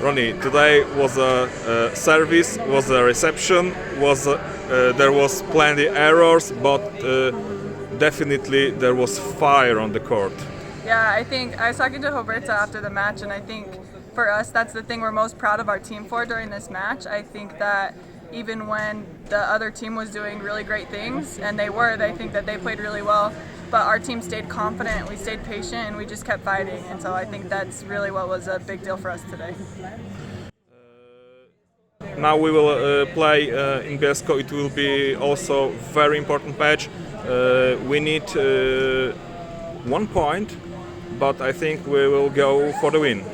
Ronnie, today was a, service, was a reception, was a, uh, there was plenty errors, but uh, definitely there was fire on the court. Yeah, I think I was talking to Roberta after the match, and I think for us, that's the thing we're most proud of our team for during this match. I think that even when the other team was doing really great things, and they were, they think that they played really well, but our team stayed confident, we stayed patient, and we just kept fighting. And so I think that's really what was a big deal for us today. Now we will uh, play uh, in Bielsko. It will be also very important match. Uh, we need uh, one point, but I think we will go for the win.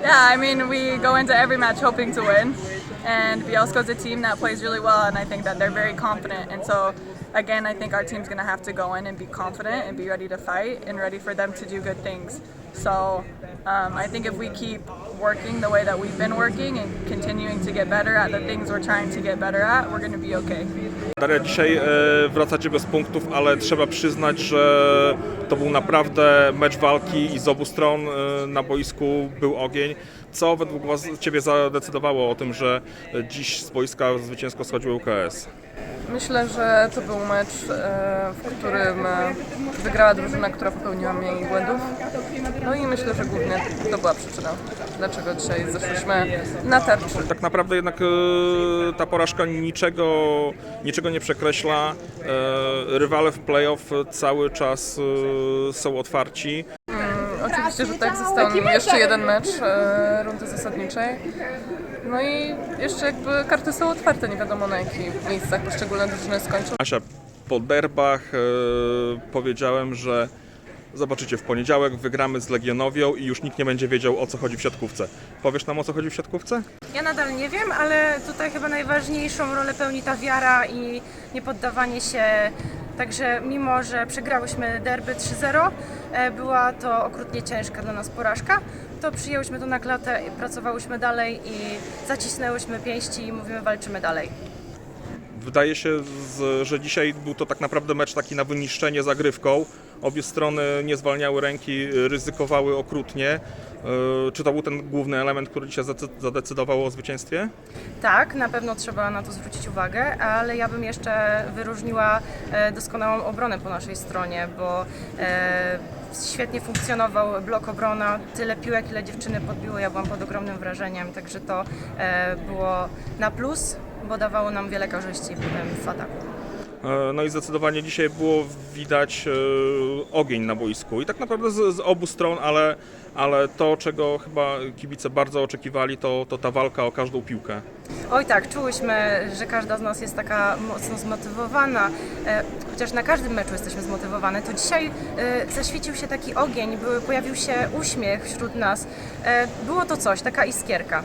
Yeah, I mean, we go into every match hoping to win, and Bielsko's a team that plays really well, and I think that they're very confident. And so, again, I think our team's going to have to go in and be confident and be ready to fight and ready for them to do good things. So, um, I think if we keep working the way that we've been working and continuing to get better at the things we're trying to get better at, we're going to be okay. Daria, dzisiaj e, wracacie bez punktów, ale trzeba przyznać, że to był naprawdę mecz walki i z obu stron e, na boisku był ogień. Co według was, Ciebie zadecydowało o tym, że dziś z boiska zwycięsko schodził UKS? Myślę, że to był mecz, e, w którym e, wygrała drużyna, która popełniła mniej błędów. No i myślę, że głównie to była przyczyna, dlaczego dzisiaj zeszliśmy na tarczy. Tak naprawdę jednak e, ta porażka niczego, niczego nie przekreśla. Rywale w playoff cały czas są otwarci. Oczywiście, że tak, został nam jeszcze jeden mecz e, rundy zasadniczej. No i jeszcze jakby karty są otwarte, nie wiadomo na jakich miejscach poszczególne drużyny skończą. Asia, po derbach e, powiedziałem, że zobaczycie w poniedziałek wygramy z Legionowią i już nikt nie będzie wiedział o co chodzi w siatkówce. Powiesz nam o co chodzi w siatkówce? Ja nadal nie wiem, ale tutaj chyba najważniejszą rolę pełni ta wiara i niepoddawanie się. Także mimo, że przegrałyśmy derby 3-0, e, była to okrutnie ciężka dla nas porażka, to przyjęłyśmy to na klatę, pracowałyśmy dalej i zacisnęłyśmy pięści i mówimy walczymy dalej. Wydaje się, że dzisiaj był to tak naprawdę mecz taki na wyniszczenie zagrywką. Obie strony nie zwalniały ręki, ryzykowały okrutnie. E, Czy to był ten główny element, który dzisiaj zadecydował o zwycięstwie? Tak, na pewno trzeba na to zwrócić uwagę, ale ja bym jeszcze wyróżniła e, doskonałą obronę po naszej stronie, bo e, świetnie funkcjonował blok obrona, tyle piłek, ile dziewczyny podbiły, ja byłam pod ogromnym wrażeniem, także to było na plus, bo dawało nam wiele korzyści potem w ataku. E, No i zdecydowanie dzisiaj było widać e, ogień na boisku. I tak naprawdę z, z obu stron, ale, ale to, czego chyba kibice bardzo oczekiwali, to, to ta walka o każdą piłkę. Oj tak, czułyśmy, że każda z nas jest taka mocno zmotywowana, e, chociaż na każdym meczu jesteśmy zmotywowane, to dzisiaj zaświecił się taki ogień, pojawił się uśmiech wśród nas. Było to coś, taka iskierka.